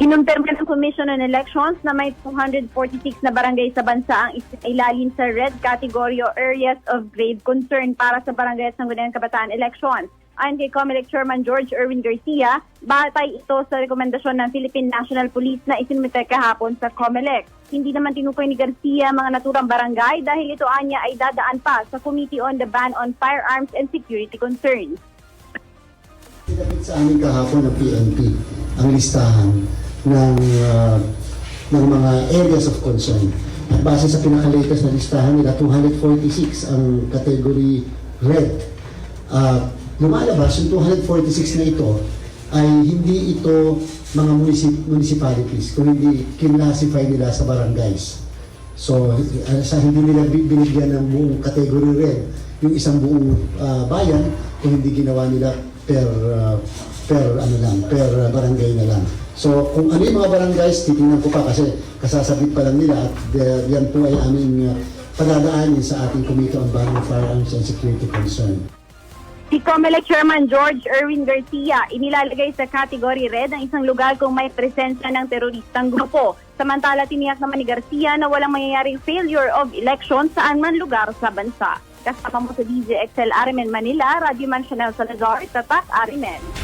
Kinumpirma ng Commission on Elections na may 246 na barangay sa bansa ang ilalim sa red category o areas of grave concern para sa barangay at sangguniang kabataan elections. Ayon kay COMELEC Chairman George Erwin Garcia, batay ito sa rekomendasyon ng Philippine National Police na isinumite kahapon sa COMELEC. Hindi naman tinukoy ni Garcia mga naturang barangay dahil ito anya ay dadaan pa sa Committee on the Ban on Firearms and Security Concerns. Pinapit sa amin kahapon ng PNP ang listahan ng ah, ng mga areas of concern. At base sa pinaka-latest na listahan nila, 246 ang category red. Ah, lumalabas yung 246 na ito ay hindi ito mga municip- municipalities, kung hindi kinlassify nila sa barangays. So, uh, sa hindi nila bi- binigyan ng buong category red, yung isang buong ah, bayan, kung hindi ginawa nila per ah, per ano lang, per barangay na lang. So, kung ano yung mga barangays, titingnan ko pa kasi kasasabit pa lang nila at uh, yan po ay aming uh, padadaanin sa ating Committee on Ban on Firearms and Security Concern. Si COMELEC Chairman George Erwin Garcia inilalagay sa category red ang isang lugar kung may presensya ng teroristang grupo. Samantala, tiniyak naman ni Garcia na walang mangyayaring failure of election saan man lugar sa bansa. Kasama mo sa DZXL Arimen Manila, Radio Man Chanel Salazar, Tatak Arimen.